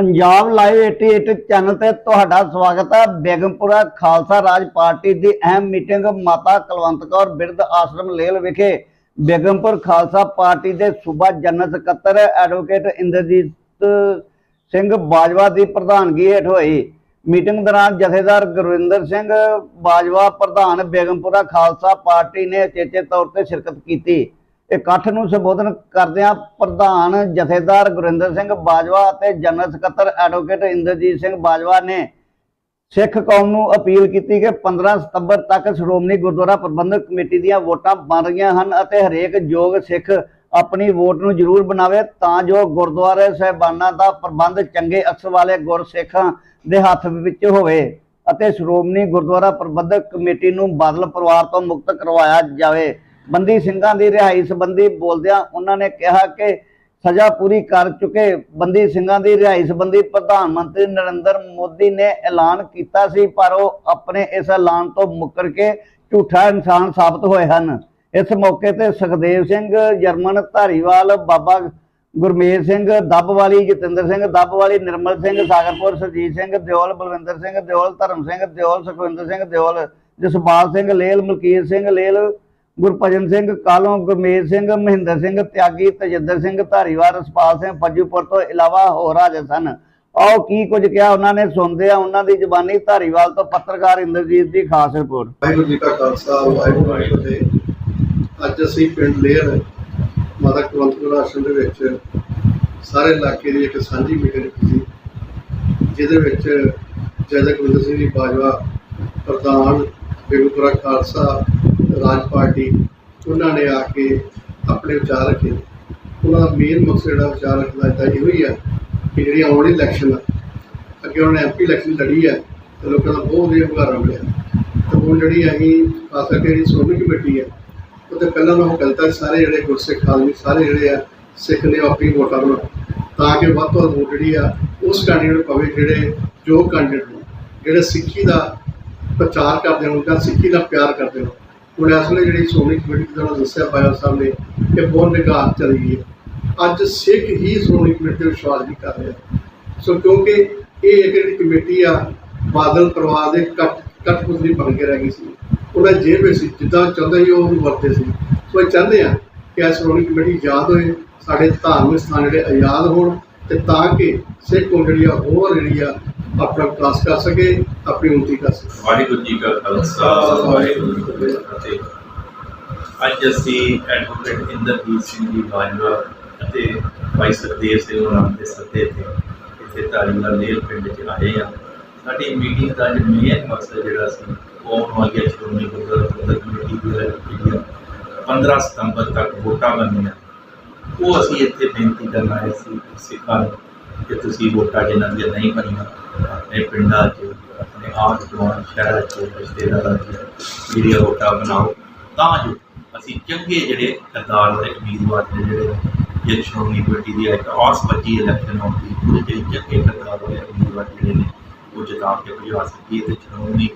Punjab live 88 channel ਤੇ ਤੁਹਾਡਾ ਸਵਾਗਤ ਹੈ। ਬੇਗਮਪੁਰਾ ਖਾਲਸਾ ਰਾਜ ਪਾਰਟੀ ਦੀ ਅਹਿਮ ਮੀਟਿੰਗ ਮਾਤਾ ਕੁਲਵੰਤ ਕੌਰ ਬਿਰਧ ਆਸ਼ਰਮ ਲੇਲ ਵਿਖੇ ਬੇਗਮਪੁਰ ਖਾਲਸਾ ਪਾਰਟੀ ਦੇ ਸੂਬਾ ਜਨਰਲ ਸਕੱਤਰ ਐਡਵੋਕੇਟ ਇੰਦਰਜੀਤ ਸਿੰਘ ਬਾਜਵਾ ਦੀ ਪ੍ਰਧਾਨਗੀ ਹੇਠ ਹੋਈ। ਮੀਟਿੰਗ ਦੌਰਾਨ ਜਥੇਦਾਰ ਗੁਰਵਿੰਦਰ ਸਿੰਘ ਬਾਜਵਾ, ਪ੍ਰਧਾਨ ਬੇਗਮਪੁਰਾ ਖਾਲਸਾ ਪਾਰਟੀ ਨੇ ਉਚੇਚੇ ਤੌਰ ਤੇ ਸ਼ਿਰਕਤ ਕੀਤੀ। ਇਕੱਠ ਨੂੰ ਸੰਬੋਧਨ ਕਰਦਿਆਂ ਪ੍ਰਧਾਨ ਜਥੇਦਾਰ ਗੁਰਿੰਦਰ ਸਿੰਘ ਬਾਜਵਾ ਅਤੇ ਜਨਰਲ ਸਕੱਤਰ ਐਡਵੋਕੇਟ ਇੰਦਰਜੀਤ ਸਿੰਘ ਬਾਜਵਾ ਨੇ ਸਿੱਖ ਕੌਮ ਨੂੰ ਅਪੀਲ ਕੀਤੀ ਕਿ 15 ਸਤੰਬਰ ਤੱਕ ਸ਼੍ਰੋਮਣੀ ਗੁਰਦੁਆਰਾ ਪ੍ਰਬੰਧਕ ਕਮੇਟੀ ਦੀਆਂ ਵੋਟਾਂ ਬਣ ਰਹੀਆਂ ਹਨ ਅਤੇ ਹਰੇਕ ਯੋਗ ਸਿੱਖ ਆਪਣੀ ਵੋਟ ਨੂੰ ਜ਼ਰੂਰ ਬਣਾਵੇ, ਤਾਂ ਜੋ ਗੁਰਦੁਆਰੇ ਸਾਹਿਬਾਨਾਂ ਦਾ ਪ੍ਰਬੰਧ ਚੰਗੇ ਅਕਸ ਵਾਲੇ ਗੁਰਸਿੱਖਾਂ ਦੇ ਹੱਥ ਵਿੱਚ ਹੋਵੇ ਅਤੇ ਸ਼੍ਰੋਮਣੀ ਗੁਰਦੁਆਰਾ ਪ੍ਰਬੰਧਕ ਕਮੇਟੀ ਨੂੰ ਬਾਦਲ ਪਰਿਵਾਰ ਤੋਂ ਮੁਕਤ ਕਰਵਾਇਆ ਜਾਵੇ। ਬੰਦੀ ਸਿੰਘਾਂ ਦੀ ਰਿਹਾਈ ਸੰਬੰਧੀ ਬੋਲਦਿਆਂ ਉਹਨਾਂ ਨੇ ਕਿਹਾ ਕਿ ਸਜ਼ਾ ਪੂਰੀ ਕਰ ਚੁੱਕੇ ਬੰਦੀ ਸਿੰਘਾਂ ਦੀ ਰਿਹਾਈ ਸੰਬੰਧੀ ਪ੍ਰਧਾਨ ਮੰਤਰੀ ਨਰਿੰਦਰ ਮੋਦੀ ਨੇ ਐਲਾਨ ਕੀਤਾ ਸੀ, ਪਰ ਉਹ ਆਪਣੇ ਇਸ ਐਲਾਨ ਤੋਂ ਮੁੱਕਰ ਕੇ ਝੂਠਾ ਇਨਸਾਨ ਸਾਬਤ ਹੋਏ ਹਨ। ਇਸ ਮੌਕੇ ਤੇ ਸੁਖਦੇਵ ਸਿੰਘ, ਜਰਮਨ ਧਾਰੀਵਾਲ, ਬਾਬਾ ਗੁਰਮੇਜ ਸਿੰਘ, ਦੱਬਵਾਲੀ, ਜਤਿੰਦਰ ਸਿੰਘ ਦੱਬਵਾਲੀ, ਨਿਰਮਲ ਸਿੰਘ, ਸਾਗਰਪੁਰ, ਸਰਜੀਤ ਸਿੰਘ, ਦਿਓਲ, ਬਲਵਿੰਦਰ ਸਿੰਘ, ਦਿਓਲ, ਧਰਮ ਸਿੰਘ, ਦਿਓਲ, ਸੁਖਵਿੰਦਰ ਸਿੰਘ, ਦਿਓਲ, ਜਸਪਾਲ ਸਿੰਘ, ਲੇਲ ਮਲਕੀਰ ਸਿੰਘ, ਲੇਲ ਗੁਰਭਜਨ ਸਿੰਘ, ਕਾਲੋਂ ਗੁਰਮੇਜ ਸਿੰਘ, ਮਹਿੰਦਰ ਸਿੰਘ, ਤਿਆਗੀ, ਤਜਿੰਦਰ ਸਿੰਘ, ਧਾਰੀਵਾਲ, ਰਸਪਾਲ ਸਿੰਘ, ਫੱਜੂਪੁਰ ਤੋਂ ਇਲਾਵਾ ਹੋਰ ਹਾਜ਼ਰ ਸਨ। ਆਓ ਕੀ ਕੁਝ ਕਿਹਾ ਉਹਨਾਂ ਨੇ, ਸੁਣਦੇ ਆ ਉਹਨਾਂ ਦੀ ਜ਼ੁਬਾਨੀ ਧਾਰੀਵਾਲ ਤੋਂ ਪੱਤਰਕਾਰ ਇੰਦਰਜੀਤ ਦੀ ਖਾਸ ਰਿਪੋਰਟ। ਵਾਹਿਗੁਰੂ ਜੀ ਕਾ ਖਾਲਸਾ, ਵਾਹਿਗੁਰੂ ਜੀ ਕੀ ਫਤਿਹ। ਅੱਜ ਅਸੀਂ ਪਿੰਡ ਲੇਅਰ, ਮਾਤਾ ਕੁਲਵੰਤਪੁਰ ਆਸ਼ਰਮ ਦੇ ਵਿੱਚ ਸਾਰੇ ਇਲਾਕੇ ਦੀ ਇੱਕ ਸਾਂਝੀ ਮੀਟਿੰਗ ਰੱਖੀ ਸੀ ਜਿਹਦੇ ਵਿੱਚ ਜੈਦਾ ਗੁਰਿੰਦਰ ਸਿੰਘ ਜੀ ਬਾਜਵਾ, ਪ੍ਰਧਾਨ, ਬੇਗੂਪੁਰਾ ਖਾਲਸਾ ਰਾਜ ਪਾਰਟੀ, ਉਹਨਾਂ ਨੇ ਆ ਕੇ ਆਪਣੇ ਵਿਚਾਰ ਰੱਖੇ। ਉਹਨਾਂ ਦਾ ਮੇਨ ਮਕਸਦ ਜਿਹੜਾ ਵਿਚਾਰ ਰੱਖਦਾ ਹੈ ਤਾਂ ਇਹੋ ਹੀ ਹੈ ਕਿ ਜਿਹੜੀ ਆਉਣ ਵਾਲੀ ਇਲੈਕਸ਼ਨ ਆ, ਅੱਗੇ ਉਹਨਾਂ ਨੇ ਐਮਪੀ ਇਲੈਕਸ਼ਨ ਲੜੀ ਹੈ ਤੇ ਲੋਕਾਂ ਦਾ ਬਹੁਤ ਵਧੀਆ ਹੁੰਗਾਰਾ ਮਿਲਿਆ। ਤੇ ਹੁਣ ਜਿਹੜੀ ਅਸੀਂ ਖਾਸ ਕਰਕੇ ਜਿਹੜੀ ਸ਼੍ਰੋਮਣੀ ਕਮੇਟੀ ਹੈ, ਉਹ ਤੇ ਪਹਿਲਾਂ ਨਾਲੋਂ ਗਲਤਾ ਸਾਰੇ ਜਿਹੜੇ ਗੁਰਸਿੱਖ ਆਦਮੀ, ਸਾਰੇ ਜਿਹੜੇ ਆ ਸਿੱਖ ਨੇ ਆਪਣੀ ਵੋਟਾਂ ਬਣਾਉਣ ਤਾਂ ਕਿ ਵੱਧ ਤੋਂ ਵੱਧ ਵੋਟ ਜਿਹੜੀ ਆ, ਉਸ ਕੈਂਡੀਡੇਟ ਪਵੇ ਜਿਹੜੇ ਜੋ ਕੈਂਡੀਡੇਟ ਨੇ, ਜਿਹੜੇ ਸਿੱਖੀ ਦਾ ਪ੍ਰਚਾਰ ਕਰਦੇ ਹੋਣ ਜਾਂ ਸਿੱਖੀ ਦਾ ਪਿਆਰ ਕਰਦੇ ਹੋਣ ਪੁਲਿਸ ਨੇ ਜਿਹੜੀ ਸ਼੍ਰੋਮਣੀ ਕਮੇਟੀ ਦਾ ਦੱਸਿਆ ਪਾਇਆ ਸਾਹਿਬ ਨੇ ਕਿ ਬਹੁਤ ਨਿਗਾਹ ਚਲੀ ਗਈ ਹੈ। ਅੱਜ ਸਿੱਖ ਹੀ ਸ਼੍ਰੋਮਣੀ ਕਮੇਟੀ ਤੇ ਵਿਸ਼ਵਾਸ ਨਹੀਂ ਕਰ ਰਿਹਾ ਸੋ ਕਿਉਂਕਿ ਇਹ ਇੱਕ ਜਿਹੜੀ ਕਮੇਟੀ ਆ ਬਾਦਲ ਪਰਿਵਾਰ ਦੇ ਕੱਟ ਕਠਪੁਤਲੀ ਬਣ ਕੇ ਰਹਿ ਗਈ ਸੀ। ਉਹਦਾ ਜੇਬ ਵਿੱਚ ਸੀ, ਜਿੱਦਾਂ ਚਾਹੁੰਦਾ ਸੀ ਉਹ ਉਹਨੂੰ ਵਰਤੇ ਸੀ। ਸੋ ਇਹ ਚਾਹੁੰਦੇ ਆ ਕਿ ਇਹ ਸ਼੍ਰੋਮਣੀ ਕਮੇਟੀ ਆਜ਼ਾਦ ਹੋਏ ਸਾਡੇ ਧਾਰਮਿਕ ਸਥਾਨ ਜਿਹੜੇ ਆਜ਼ਾਦ ਹੋਣ ਤੇ ਤਾਂ ਕਿ ਸਿੱਖ ਕੌਮ ਜਿਹੜੀ ਆ ਹੋਰ ਜਿਹੜੀ ਆ ਆਪਣਾ ਵਿਕਾਸ ਕਰ ਸਕੇ, ਆਪਣੀ ਉન્નਤੀ ਕਰ ਸਕੇ। ਵਾਹਿਗੁਰੂ ਜੀ ਕਾ ਖਾਲਸਾ, ਵਾਹਿਗੁਰੂ ਜੀ ਕੀ ਫਤਿਹ। ਅੱਜ ਅਸੀਂ ਐਡਵੋਕੇਟ ਇੰਦਰਜੀਤ ਸਿੰਘ ਜੀ ਬਾਜਵਾ ਅਤੇ ਭਾਈ ਸਰਦੇਵ ਸਿੰਘ ਹੋਰਾਂ ਦੇ ਸੱਦੇ ਤੇ ਇੱਥੇ ਧਾਰੀਵਾਲ ਲੇਲ ਪਿੰਡ 'ਚ ਆਏ ਆ ਸਾਡੀ ਮੀਟਿੰਗ ਦਾ ਜਿਹੜਾ ਮੇਨ ਮਕਸਦ ਜਿਹੜਾ ਸੀ, ਉਹ ਆਉਣ ਸ਼੍ਰੋਮਣੀ ਗੁਰਦੁਆਰਾ ਪ੍ਰਬੰਧਕ ਕਮੇਟੀ ਦੀ 15 ਸਤੰਬਰ ਤੱਕ ਵੋਟਾਂ ਬਣਨੀਆਂ। ਉਹ ਅਸੀਂ ਇੱਥੇ ਬੇਨਤੀ ਕਰਨ ਆਏ ਸੀ, ਸਿੱਖਾਂ ਨੂੰ ਕਿ ਤੁਸੀਂ ਵੋਟਾਂ ਜਿਨ੍ਹਾਂ ਦੀਆਂ ਨਹੀਂ ਬਣੀਆਂ ਆਪਣੇ ਪਿੰਡਾਂ 'ਚ, ਆਪਣੇ ਆਸ ਗੁਆਂਢ ਸ਼ਹਿਰਾਂ 'ਚ, ਰਿਸ਼ਤੇਦਾਰਾਂ 'ਚ, ਜਿਹੜੀਆਂ ਵੋਟਾਂ ਬਣਾਓ, ਤਾਂ ਜੋ ਅਸੀਂ ਚੰਗੇ ਜਿਹੜੇ ਕਰਤਾਰ ਵਾਲੇ ਉਮੀਦਵਾਰ ਨੇ ਜਿਹੜੇ ਜੇ ਸ਼੍ਰੋਮਣੀ ਕਮੇਟੀ ਦੀ, ਇੱਕ ਆਸ ਬੱਜੀ ਇਲੈਕਸ਼ਨ ਆਉਂਦੀ ਉਹਦੇ ਜਿਹੜੇ ਚੰਗੇ ਕਰਤਾਰ ਵਾਲੇ ਉਮੀਦਵਾਰ ਜਿਹੜੇ ਨੇ, ਉਹ ਜਿਤਾ ਕੇ ਭਜਵਾ ਸਕੀਏ ਤੇ ਸ਼੍ਰੋਮਣੀ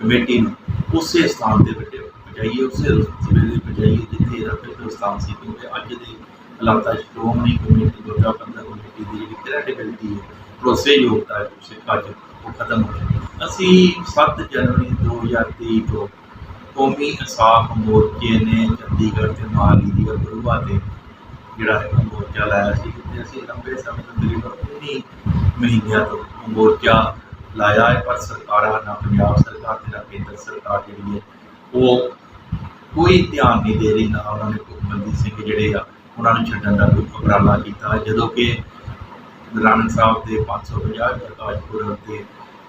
ਕਮੇਟੀ ਨੂੰ ਉਸੇ ਸਥਾਨ ਤੇ ਬੈਠੇ ਪਹੁੰਚਾਈਏ ਉਸੇ ਰਸਤੇ ਤੇ ਪਹੁੰਚਾਈਏ ਜਿੱਥੇ ਇਹਦਾ ਪਹਿਲਾਂ ਸਥਾਨ ਸੀ, ਕਿਉਂਕਿ ਅੱਜ ਦੇ ਹਾਲਾਤਾਂ 'ਚ ਸ਼੍ਰੋਮਣੀ ਕਮੇਟੀ ਗੁਰਦੁਆਰਾ ਪ੍ਰਬੰਧਕ ਕਮੇਟੀ ਦੀ ਜਿਹੜੀ ਕ੍ਰੈਡੀਬਿਲਟੀ ਹੈ, ਭਰੋਸੇਯੋਗਤਾ ਹੈ ਸਿੱਖਾਂ 'ਚ ਉਹ ਖਤਮ ਹੋ ਗਈ ਅਸੀਂ 7 ਜਨਵਰੀ 2023 ਤੋਂ ਕੌਮੀ ਇਨਸਾਫ ਮੋਰਚੇ ਨੇ ਚੰਡੀਗੜ੍ਹ ਤੇ ਮਹਾਲੀ ਦੀ ਗੁਰੂਆ ਤੇ ਜਿਹੜਾ ਹੈ ਮੋਰਚਾ ਲਾਇਆ ਸੀ। ਤੇ ਅਸੀਂ ਲੰਬੇ ਸਮੇਂ ਤੋਂ ਤਕਰੀਬਨ 19 ਮਹੀਨਿਆਂ ਤੋਂ ਮੋਰਚਾ ਲਾਇਆ ਹੈ, ਪਰ ਸਰਕਾਰਾਂ ਨਾ ਪੰਜਾਬ ਸਰਕਾਰ ਤੇ ਨਾ ਕੇਂਦਰ ਸਰਕਾਰ ਜਿਹੜੀ ਹੈ, ਉਹ ਕੋਈ ਧਿਆਨ ਨਹੀਂ ਦੇ ਰਹੀ, ਨਾ ਉਹਨਾਂ ਨੇ ਕੋਈ ਸਿੰਘ ਜਿਹੜੇ ਆ ਉਹਨਾਂ ਨੂੰ ਛੱਡਣ ਦਾ ਕੋਈ ਉਪਰਾਲਾ ਕੀਤਾ। ਜਦੋਂ ਕਿ ਨਾਨਕ ਸਾਹਿਬ ਦੇ 550 ਪ੍ਰਕਾਸ਼ ਪੁਰਬ ਤੇ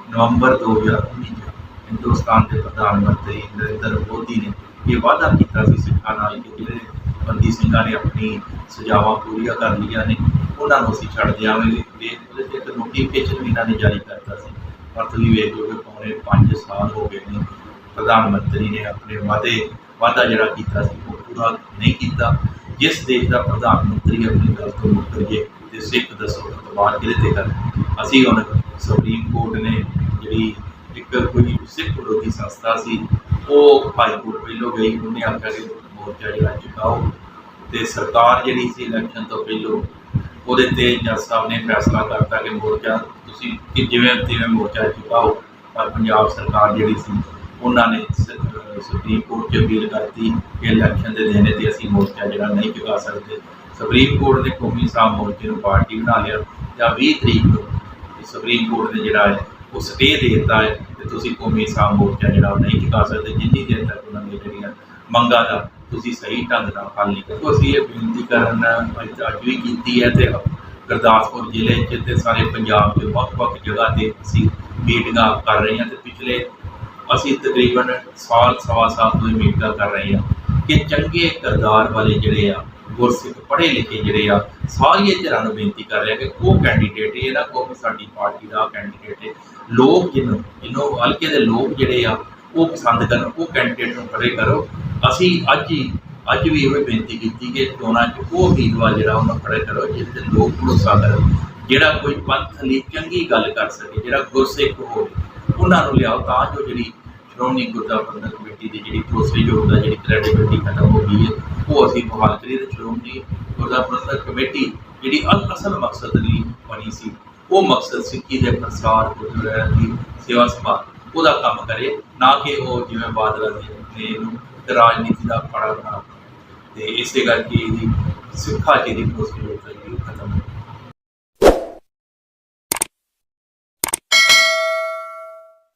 ਨਵੰਬਰ 2019 ਚ ਹਿੰਦੁਸਤਾਨ ਦੇ ਪ੍ਰਧਾਨ ਮੰਤਰੀ ਨਰਿੰਦਰ ਮੋਦੀ ਨੇ ਇਹ ਵਾਅਦਾ ਕੀਤਾ ਸੀ ਸਿੱਖਾਂ ਨਾਲ ਕਿ ਜਿਹੜੇ ਬੰਦੀ ਸਿੰਘਾਂ ਨੇ ਆਪਣੀ ਸਜ਼ਾਵਾਂ ਪੂਰੀਆਂ ਕਰ ਲਈਆਂ ਨੇ, ਉਹਨਾਂ ਨੂੰ ਅਸੀਂ ਛੱਡ ਦਿਆਂਗੇ। ਤੇ ਉਹਦੇ ਤੇ ਇੱਕ ਨੋਟੀਫਿਕੇਸ਼ਨ ਵੀ ਇਹਨਾਂ ਨੇ ਜਾਰੀ ਕਰਤਾ ਸੀ। ਪਰ ਤੁਸੀਂ ਵੇਖ ਲਓ ਕਿ ਪੌਣੇ 5 ਸਾਲ ਹੋ ਗਏ ਨੇ। ਪ੍ਰਧਾਨ ਮੰਤਰੀ ਨੇ ਆਪਣੇ ਵਾਅਦੇ, ਵਾਅਦਾ ਜਿਹੜਾ ਕੀਤਾ ਸੀ, ਉਹ ਪੂਰਾ ਨਹੀਂ ਕੀਤਾ। ਜਿਸ ਦੇਸ਼ ਦਾ ਪ੍ਰਧਾਨ ਮੰਤਰੀ ਆਪਣੀ ਗੱਲ ਤੋਂ ਮੁੱਕਰ ਜੇ ਤੇ ਸਿੱਖ ਦੱਸੋ ਤਬਾਰ ਕਿਹਦੇ ਤੇ ਕਰ? ਅਸੀਂ ਹੁਣ ਸੁਪਰੀਮ ਕੋਰਟ ਨੇ ਜਿਹੜੀ ਇੱਕ ਕੋਈ ਸਿੱਖ ਵਿਰੋਧੀ ਸੰਸਥਾ ਸੀ, ਉਹ ਹਾਈ ਕੋਰਟ ਪਹਿਲੋਂ ਗਈ, ਉਹਨੇ ਆਖਿਆ ਕਿ ਮੋਰਚਾ ਜਿਹੜਾ ਚੁਕਾਓ ਤੇ ਸਰਕਾਰ ਜਿਹੜੀ ਸੀ ਇਲੈਕਸ਼ਨ ਤੋਂ ਪਹਿਲੋਂ ਉਹਦੇ ਤੇ ਜੱਜ ਸਾਹਿਬ ਨੇ ਫੈਸਲਾ ਕਰਤਾ ਕਿ ਮੋਰਚਾ ਤੁਸੀਂ ਕਿ ਜਿਵੇਂ ਤਿਵੇਂ ਮੋਰਚਾ ਚੁਕਾਓ, ਪਰ ਪੰਜਾਬ ਸਰਕਾਰ ਜਿਹੜੀ ਸੀ, ਉਹਨਾਂ ਨੇ ਸੁਪਰੀਮ ਕੋਰਟ 'ਚ ਅਪੀਲ ਕਰਤੀ ਕਿ ਇਲੈਕਸ਼ਨ ਦੇ ਦਿਨ ਤੇ ਅਸੀਂ ਮੋਰਚਾ ਜਿਹੜਾ ਨਹੀਂ ਚੁਕਾ ਸਕਦੇ। ਸੁਪਰੀਮ ਕੋਰਟ ਨੇ ਕੌਮੀ ਸਾਹ ਮੋਰਚੇ ਨੂੰ ਪਾਰਟੀ ਬਣਾ ਲਿਆ। ਜਾਂ 20 ਤਰੀਕ ਨੂੰ ਸੁਪਰੀਮ ਕੋਰਟ ਨੇ ਜਿਹੜਾ ਹੈ, ਉਹ ਸਟੇ ਦੇ ਦਿੱਤਾ ਹੈ ਕਿ ਤੁਸੀਂ ਕੌਮੀ ਸਾਹ ਮੋਰਚਾ ਜਿਹੜਾ ਉਹ ਨਹੀਂ ਚੁਕਾ ਸਕਦੇ। ਜਿੰਨੀ ਦੇਰ ਤੱਕ ਉਹਨਾਂ ਦੀਆਂ ਜਿਹੜੀਆਂ ਮੰਗਾਂ ਦਾ ਤੁਸੀਂ ਸਹੀ ਢੰਗ ਨਾਲ ਹੱਲ ਨਹੀਂ ਕਰੋ, ਅਸੀਂ ਇਹ ਬੇਨਤੀ ਕਰਨ ਅੱਜ ਅੱਜ ਵੀ ਕੀਤੀ ਹੈ ਤੇ ਗੁਰਦਾਸਪੁਰ ਜ਼ਿਲ੍ਹੇ 'ਚ ਤੇ ਸਾਰੇ ਪੰਜਾਬ 'ਚ ਵੱਖ-ਵੱਖ ਜਗ੍ਹਾ ਤੇ ਅਸੀਂ ਮੀਟਿੰਗਾਂ ਕਰ ਰਹੇ ਹਾਂ ਤੇ ਪਿਛਲੇ ਅਸੀਂ ਤਕਰੀਬਨ ਸਾਲ, ਸਵਾ ਸਾਲ ਤੋਂ ਇਹ ਕਰ ਰਹੇ ਹਾਂ ਕਿ ਚੰਗੇ ਕਿਰਦਾਰ ਵਾਲੇ ਜਿਹੜੇ ਆ, ਗੁਰਸਿੱਖ ਪੜ੍ਹੇ ਲਿਖੇ ਜਿਹੜੇ ਆ ਸਾਰੀਆਂ ਧਿਰਾਂ ਨੂੰ ਬੇਨਤੀ ਕਰ ਰਿਹਾ ਕਿ ਉਹ ਕੈਂਡੀਡੇਟ ਇਹ ਨਾ ਸਾਡੀ ਪਾਰਟੀ ਦਾ ਕੈਂਡੀਡੇਟ ਹੈ। ਲੋਕ ਜਿਹਨੂੰ ਜਿਹਨੂੰ ਹਲਕੇ ਦੇ ਲੋਕ ਜਿਹੜੇ ਆ, ਉਹ ਪਸੰਦ ਕਰਨ, ਉਹ ਕੈਂਡੀਡੇਟ ਨੂੰ ਖੜੇ ਕਰੋ। ਅਸੀਂ ਅੱਜ ਹੀ, ਅੱਜ ਵੀ ਇਹ ਬੇਨਤੀ ਕੀਤੀ ਕਿ ਚੋਣਾਂ 'ਚ ਉਹ ਉਮੀਦਵਾਰ ਜਿਹੜਾ ਉਹਨੂੰ ਖੜੇ ਕਰੋ, ਜਿਹਦੇ ਤੇ ਲੋਕ ਭਰੋਸਾ ਕਰਨ। ਜਿਹੜਾ ਕੋਈ ਪੰਥ ਲਈ ਚੰਗੀ ਗੱਲ ਕਰ ਸਕੇ, ਜਿਹੜਾ ਗੁਰਸਿੱਖ ਹੋਵੇ ਉਹਨਾਂ ਨੂੰ ਲਿਆਓ ਤਾਂ ਜੋ ਜਿਹੜੀ ਸ਼੍ਰੋਮਣੀ ਗੁਰਦੁਆਰਾ ਪ੍ਰਬੰਧਕ ਕਮੇਟੀ ਦੀ ਜਿਹੜੀ ਭਰੋਸੇਯੋਗਤਾ ਜਿਹੜੀ ਕ੍ਰੈਡੀਬਿਲਿਟੀ ਖਤਮ ਹੋ ਗਈ ਹੈ, ਉਹ ਅਸੀਂ ਬਹਾਲ ਕਰੀਏ ਤੇ ਸ਼੍ਰੋਮਣੀ ਗੁਰਦੁਆਰਾ ਪ੍ਰਬੰਧਕ ਕਮੇਟੀ ਜਿਹੜੀ ਅਸਲ ਮਕਸਦ ਲਈ ਬਣੀ ਸੀ, ਉਹ ਮਕਸਦ ਸਿੱਖੀ ਦੇ ਪ੍ਰਸਾਰ, ਗੁਰਦੁਆਰਾ ਦੀ ਸੇਵਾ ਸੰਭਾਲ, ਉਹਦਾ ਕੰਮ ਕਰੇ, ਨਾ ਕਿ ਉਹ ਜਿਵੇਂ ਬਾਦਲਾਂ ਦੇ ਨੇ ਇਹਨੂੰ ਰਾਜਨੀਤੀ ਦਾ ਫੜਾ ਬਣਾ ਤੇ ਇਸੇ ਕਰਕੇ ਇਹਦੀ ਸਿੱਖਾ ਜੀ ਭਰੋਸੇਯੋਗਤਾ ਜਿਹੜੀ ਉਹ ਖਤਮ ਹੋ ਗਈ